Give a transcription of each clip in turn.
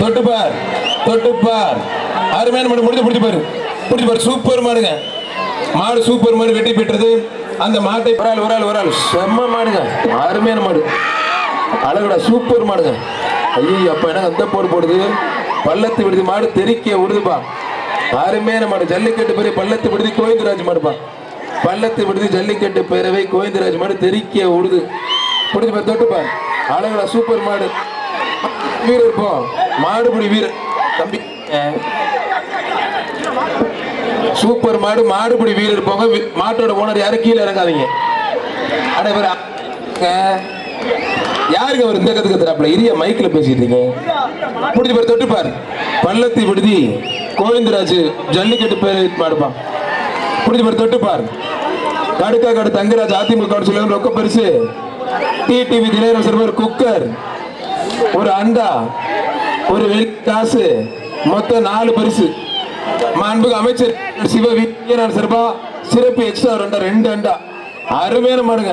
தொட்டுப்பார் தொட்டுப்பார் அருமையான மாடு முடிஞ்சு பிடிச்சிப்பாரு பாரு. பிடிச்சு பாரு சூப்பர் மாடுங்க. மாடு சூப்பர் மாடு வெட்டி பெற்றது. அந்த மாட்டை ஒரு ஆள் ஒரு ஆள் ஒரு ஆள். செம்ம மாடுங்க. அருமையான மாடு. அழகுடா சூப்பர் மாடுங்க. ஐயோ அப்ப என்ன அந்த போடு போடுது. பள்ளத்து விடுதி மாடு தெறிக்க விடுதுப்பா அருமையான மாடு. ஜல்லிக்கட்டு பெரிய பள்ளத்து விடுதி கோவிந்தராஜ் மாடுப்பா. பள்ளத்து விடுதி ஜல்லிக்கட்டு பேரவை கோவிந்தராஜ் மாடு தெறிக்க விடுது பிடிச்சி பாரு தொட்டுப்பா அழகுடா சூப்பர் மாடு. வீரர் போ மாடுபிடி வீரர் தம்பி சூப்பர் மாடு மாடுபிடி வீரர் போங்க மாட்டோட ஓனர் யாரும் கீழே இறங்காதீங்க. அட இவர் யாருக்கு யாருங்க அவர் இந்த கத்து கத்துறாப்ல இரிய மைக்கில் பேசிட்டு இருக்கீங்க. பிடிச்சி பாரு தொட்டுப்பார் பள்ளத்தி விடுதி கோவிந்தராஜ் ஜல்லிக்கட்டு பேர் மாடுப்பா பிடிச்சி பாரு தொட்டுப்பார் கடுக்கா கடு தங்கராஜ் அதிமுக சொல்லி ரொக்க பரிசு. டிடிவி தினேரம் சிறுவர் குக்கர். ஒரு அண்டா ஒரு வெளி காசு மொத்தம் நாலு பரிசு. மாண்புக்கு அமைச்சர் சிவ வீரன் சிறப்பா சிறப்பு எக்ஸ்ட்ரா ரெண்டா ரெண்டு அண்டா. அருமையான மாடுங்க.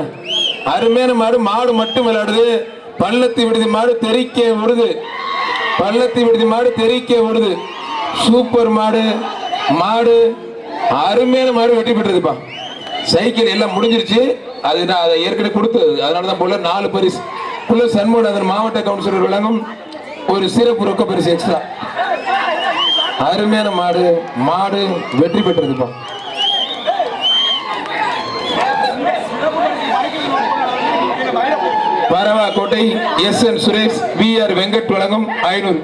அருமையான மாடு மாடு மட்டும் விளையாடுது. பள்ளத்தி விடுதி மாடு தெறிக்கே விடுது பள்ளத்தி விடுதி மாடு தெறிக்கே விடுது சூப்பர் மாடு மாடு அருமையான மாடு வெட்டி பெற்றதுப்பா சைக்கிள் எல்லாம் முடிஞ்சிருச்சு. அது நான் அதை ஏற்கனவே கொடுத்தது. அதனால தான் போல நாலு பரிசு. குழு சண்முகநாதன் மாவட்ட கவுன்சிலர் வழங்கும் ஒரு சிறப்பு ரொக்க பரிசு எக்ஸ்ட்ரா அருமையான மாடு மாடு வெற்றி பெற்றதுப்பா. Paravakottai S N Suresh V R Venkat வழங்கும் ஐநூறு.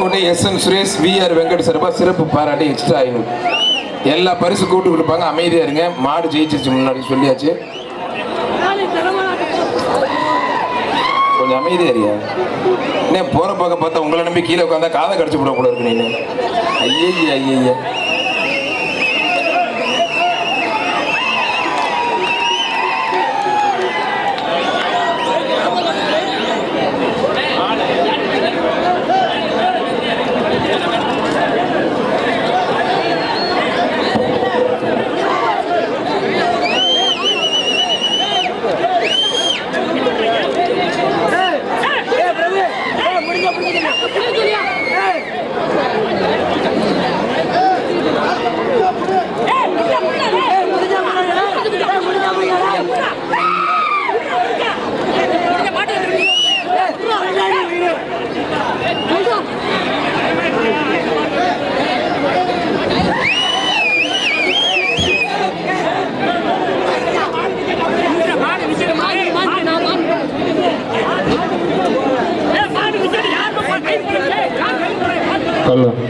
Paravakottai S N Suresh V R Venkat சிறப்பா சிறப்பு பாராட்டி எக்ஸ்ட்ரா ஐநூறு. எல்லா பரிசு கூட்டு கொடுப்பாங்க. அமைதியாக இருங்க. மாடு ஜெயிச்சிச்சு முன்னாடி சொல்லியாச்சு. கொஞ்சம் அமைதியா இருக்கியா என்ன போற பக்கம் பார்த்தா உங்களை நம்பி கீழே உட்காந்தா காதை கடிச்சு விட கூட இருக்கு நீங்க ஐயா ஐயா சொல்லு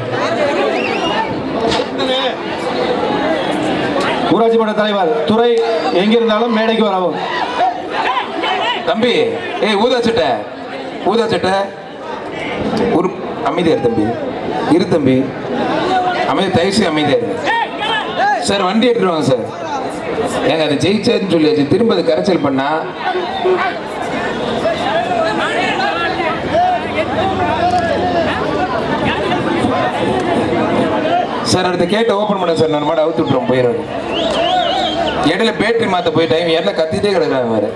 ஊராட்சி மன்ற தலைவர் துறை எங்கிருந்தாலும் மேடைக்கு வரவும். தம்பி ஏய் ஊதா சட்டை. ஊதா சட்டை. ஒரு அமைதியார் தம்பி. இரு தம்பி. அமைதி தயவுசு அமைதியார் சார் வண்டி எடுத்துருவாங்க சார். ஏங்க அது ஜெயிச்சாருன்னு சொல்லியாச்சு. திரும்ப அது கரைச்சல் பண்ணா சார் அடுத்த கேட்டை ஓப்பன் பண்ண சார். நான் மாட அவுத்து விட்டுருவோம் போயிடுவாரு இடையில பேட்டரி மாற்ற போய் டைம் என்ன கத்திட்டே கிடக்குறாங்க வேறு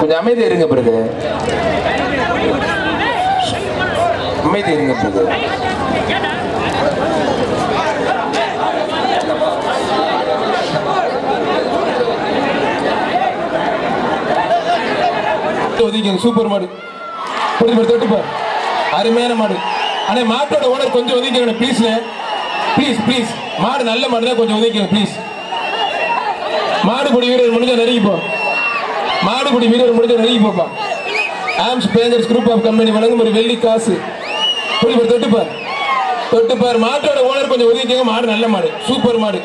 கொஞ்சம் அமைதி இருங்க பிறகு. அமைதி இருங்க பிறகு. ஒதுக்கிங்க சூப்பர் மாடு. கொடுத்து பாரு அருமையான மாடு. அண்ணே மாட்டோட ஓனர் கொஞ்சம் ஒதுக்கிங்க ப்ளீஸ்ண்ணே ப்ளீஸ் ப்ளீஸ் மாடு நல்ல மாடு தான் கொஞ்சம் ஒதுக்கிங்க ப்ளீஸ் மாடுபிடி வீரர் முடிஞ்ச நெருங்கி போ. மாடுபிடி வீரர் முடிஞ்ச நெருங்கி போப்பா ஆம்ஸ் பேஞ்சர்ஸ் குரூப் ஆஃப் கம்பெனி வழங்கும் ஒரு வெள்ளி காசு. புரியுது தொட்டுப்பார். தொட்டுப்பார். மாட்டோட ஓனர் கொஞ்சம் ஒதுக்கிங்க மாடு நல்ல மாடு. சூப்பர் மாடு.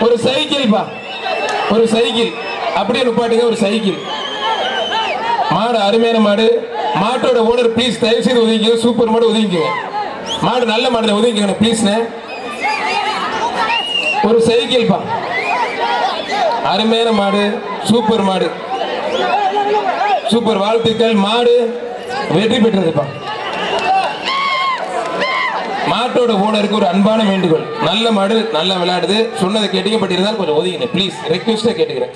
ஒரு சைக்கிள் பா. ஒரு சைக்கிள். அப்படியே நுப்பாட்டுங்க ஒரு சைக்கிள். மாடு அருமையான மாடு. மாட்டோட ஓனர் ப்ளீஸ் தயவு செய்து ஒதுங்கிங்க சூப்பர் மாடு ஒதுங்கிங்க மாடு நல்ல மாடு ஒதுங்கிங்க ப்ளீஸ்ண்ணே ஒரு சைக்கிள் பா அருமையான மாடு சூப்பர் மாடு. சூப்பர் வாழ்த்துக்கள். மாடு வெற்றி பெற்றதுப்பா மாட்டோட ஓனருக்கு ஒரு அன்பான வேண்டுகோள். நல்ல மாடு நல்லா விளையாடுது. சொன்னதை கேட்டீங்க பட் இருந்தாலும் கொஞ்சம் ஒதுங்கிங்க ப்ளீஸ் ரெக்வஸ்டாக கேட்டுக்கிறேன்.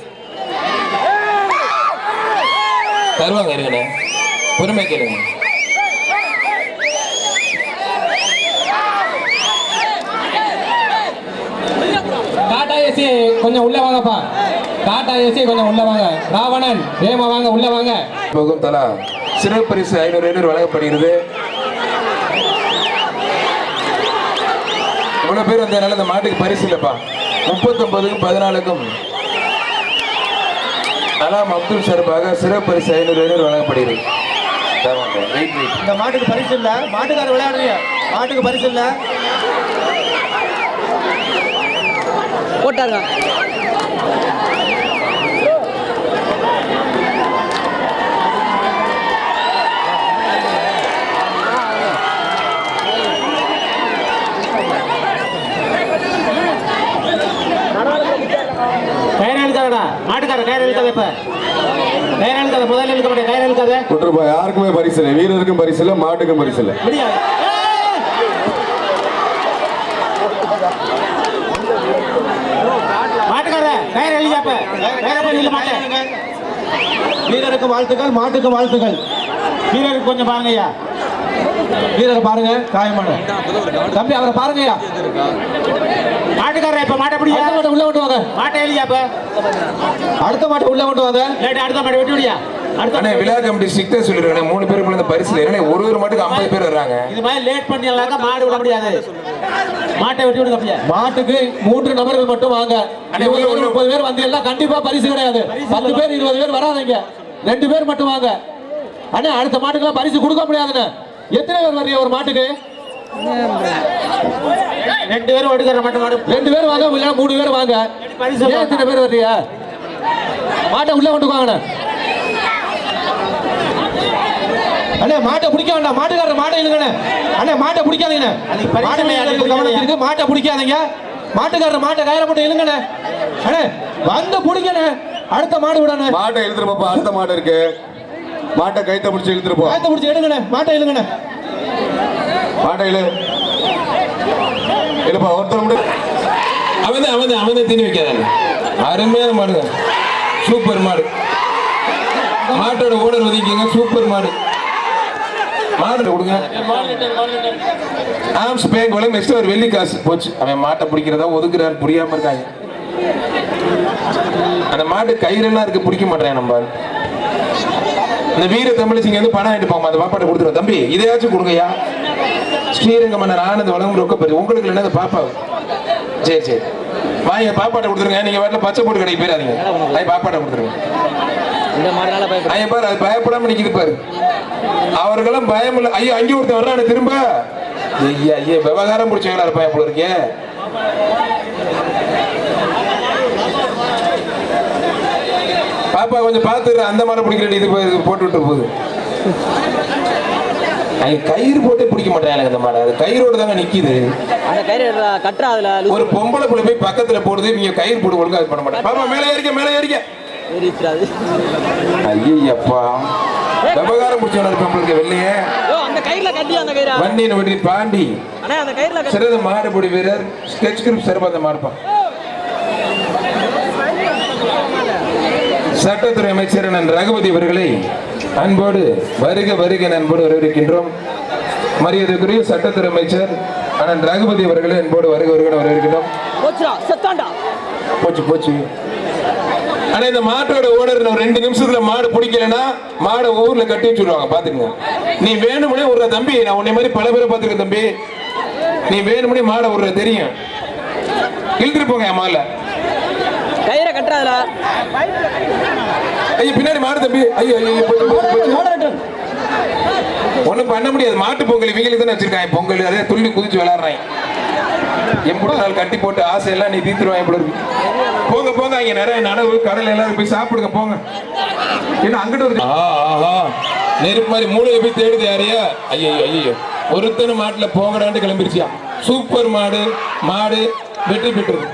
தருவாங்க இருக்கண்ணே பொறுமை கேளுங்க. டாடா ஏசி கொஞ்சம் உள்ள வாங்கப்பா. டாடா ஏசி கொஞ்சம் உள்ள வாங்க. ராவணன் வேமா வாங்க உள்ள வாங்க. போகும் தலா. சிறு பரிசு ஐநூறு ஐநூறு வழங்கப்படுகிறது. இவ்வளவு பேர் வந்ததுனால இந்த மாட்டுக்கு பரிசு இல்லைப்பா? முப்பத்தொன்பதுக்கும் பதினாலுக்கும். கலாம் அப்துல் சார்பாக சிறப்பு பரிசு ஐநூறு ஐநூறு வழங்கப்படுகிறது. இந்த மாட்டுக்கு பரிசு இல்ல. மாட்டுக்காரர் விளையாடுங்க மாட்டுக்கு பரிசு இல்ல. போட்டாருங்க மாட்டுக்கார கயிறு இழுக்காத இப்ப. கயிறு இழுக்காத முதல்ல மாட்டேன் கயிறு இழுக்காத விட்டுருப்பா யாருக்குமே பரிசு இல்லை. வீரருக்கும் பரிசு இல்லை மாட்டுக்கும் பரிசு இல்லை. முடியாது. மாட்டுக்கார கயிறு கயிறு போய் இழுக்க மாட்டேன் வீரருக்கு வாழ்த்துக்கள் மாட்டுக்கு வாழ்த்துக்கள். வீரருக்கு கொஞ்சம் பாருங்க ஐயா வீரரை பாருங்க காயமான தம்பி அவரை பாருங்கய்யா. மாட்டுக்காரர் இப்ப மாட்டை அடுத்த மாட்டை உள்ள கொண்டு வாங்க. மாட்டை எழுதியாப்ப. அடுத்த மாட்டை உள்ள கொண்டு வாங்க. லேட்டு அடுத்த மாட்டை வெட்டி விடியா? அடுத்த அண்ணே விழா கமிட்டி ஸ்ட்ரிக்டா சொல்லிருக்கேன் மூணு பேருக்கு இந்த பரிசுல ஏன்னா ஒரு ஒரு மாட்டுக்கு ஐம்பது பேர் வர்றாங்க. இது மாதிரி லேட் பண்ணிடலாக்கா மாடு விட முடியாது. மாட்டை வெட்டி விடுங்க மாட்டுக்கு மூன்று நபர்கள் மட்டும் வாங்க. முப்பது பேர் வந்து எல்லாம் கண்டிப்பா பரிசு கிடையாது. பத்து பேர் இருபது பேர் வராதீங்க. ரெண்டு பேர் மட்டும் வாங்க. அண்ணா அடுத்த மாட்டுக்கெல்லாம் பரிசு கொடுக்க முடியாதுண்ணே. எத்தனை பேர் வர்றீங்க ஒரு மாட்டுக்கு? ரெண்டு பேரும் எடுக்கிற மாட்டை மாடு ரெண்டு பேர் வாங்க இல்ல மூணு பேர் வாங்க. பரிசு ஏன் எத்தனை பேர் வர்றீங்க? மாட்டை உள்ள கொண்டு வாங்கண்ணே அண்ணே மாட்டை பிடிக்க வேண்டாம். மாட்டுக்காரர் மாட்டை இழுங்கண்ணே. அண்ணே மாட்டை பிடிக்காதீங்கண்ணே. அதுக்கு பரிசு மாட்டு பிடிக்காதீங்க. மாட்டுக்காரர் மாட்டை கயிறை மட்டும் இழுங்கண்ணே. அண்ணே வந்து பிடிக்கண்ணே அடுத்த மாடு விடண்ணே. மாட்டை இழுத்துட்டு போப்பா. அடுத்த மாடு இருக்கு. மாட்டை கைத்த பிடிச்சி இழுத்துட்டு போ. கயத்தை பிடிச்சி எடுங்கண்ணே. மாட்டை இழுங்கண்ணே. மாட்டை இழு. இல்லப்பா ஒருத்தர் மட்டும் அவன் தான் அவன் தான் அவன் தான் தீனி வைக்காதாங்க அருமையான மாடுங்க. சூப்பர் மாடு. மாட்டோட ஓனர் ஒதுக்கிங்க சூப்பர் மாடு. மாடு கொடுங்க. ஆம்ஸ் பேங்க் வளம் நெக்ஸ்ட் ஒரு வெள்ளி காசு. போச்சு. அவன் மாட்டை பிடிக்கிறதா ஒதுக்குறாரு புரியாம இருக்காங்க. அந்த மாட்டு கயிறெல்லாம் இருக்கு பிடிக்க மாட்டேன் நம்ம ஆள். இந்த வீர தமிழச்சிங்க வந்து பணம் ஆயிட்டு போமா அந்த பாப்பாட்ட கொடுத்துருவோம். தம்பி இதையாச்சும் கொடுங்கய்யா. ஸ்ரீரங்க மன்னர் ஆனந்த் வழங்கும் ரொக்க பெரு உங்களுக்கு என்ன பாப்பா சரி சரி. வாங்க பாப்பாட்ட கொடுத்துருங்க. நீங்க வீட்டுல பச்சை போட்டு கடைக்கு போயிடாதீங்க. அது பாப்பாட்ட கொடுத்துருங்க. ஐயா பாரு அது பயப்படாம நிக்குது பாரு. அவர்களும் பயம் இல்ல. ஐயோ அங்கே ஒருத்தன் வர்றானே திரும்ப. ஐயா ஐயா விவகாரம் பிடிச்சவங்களா இருப்பான் போல பாப்பா கொஞ்சம் பார்த்துடுற அந்த மாதிரி பிடிக்கிற இது போட்டு விட்டு போகுது. கயிறு போட்டே பிடிக்க மாட்டேன் எனக்கு இந்த மாடை. அது கயிறோடு தாங்க நிக்குது. அந்த கயிறு கட்டுறா அதுல ஒரு பொம்பளை புள்ள போய் பக்கத்துல போடுது இவங்க கயிறு போட்டு ஒழுங்கா இது பண்ண மாட்டேன். பாப்பா மேலே ஏறிக்க மேலே ஏறிக்க. ஐயப்பா விவகாரம் பிடிச்சவன இருப்பான் உங்களுக்கு வெள்ளையே. அந்த அந்த வண்டியின் வெற்றி பாண்டி. அந்த சிறந்த மாடுபிடி வீரர் ஸ்கெச் குரூப் சிறப்பாக அந்த மாடுப்பான் சட்டத்துறை அமைச்சர் ரகுபதி அவர்களை அன்போடு வருக வருக அன்போடு வரவேற்கின்றோம். மரியாதைக்குரிய சட்டத்துறை அமைச்சர் அண்ணன் ரகுபதி அவர்களை அன்போடு வருக வருக செத்தாண்டா போச்சு போச்சு. ஆனா இந்த மாட்டோட ஓனர் ரெண்டு நிமிஷத்துல மாடு பிடிக்கலன்னா மாடை ஊர்ல கட்டி வச்சுருவாங்க பாத்துக்கங்க. நீ வேணும்னே விடுற தம்பி நான் உன்னை மாதிரி பல பேரை பார்த்துருக்கேன் தம்பி. நீ வேணும்னே மாடை விடுற தெரியும். இழுத்துட்டு போங்க என் மாலை கயிறை கட்டுறா அதுல ஐயோ பின்னாடி மாடு தம்பி. ஐயோ. ஒண்ணும் பண்ண முடியாது. மாட்டு பொங்கல் இவங்களுக்கு தானே வச்சிருக்காங்க. பொங்கல் அதே துள்ளி குதிச்சு விளையாடுறாங்க எம்பூட நாள் கட்டி போட்டு ஆசையெல்லாம் நீ தீத்துருவாங்க இப்படி இருக்கு. போங்க போங்க அங்க நிறைய நடவு கடல் எல்லாரும் போய் சாப்பிடுங்க போங்க. என்ன அங்கிட்டு ஒரு ஆஹா. நெருப்பு மாதிரி மூளையை போய் தேடுது யாரையா ஐயோ ஐயோ ஒருத்தனும் மாட்டுல போங்கடான்ட்டு கிளம்பிருச்சியா? சூப்பர் மாடு மாடு வெற்றி பெற்றது.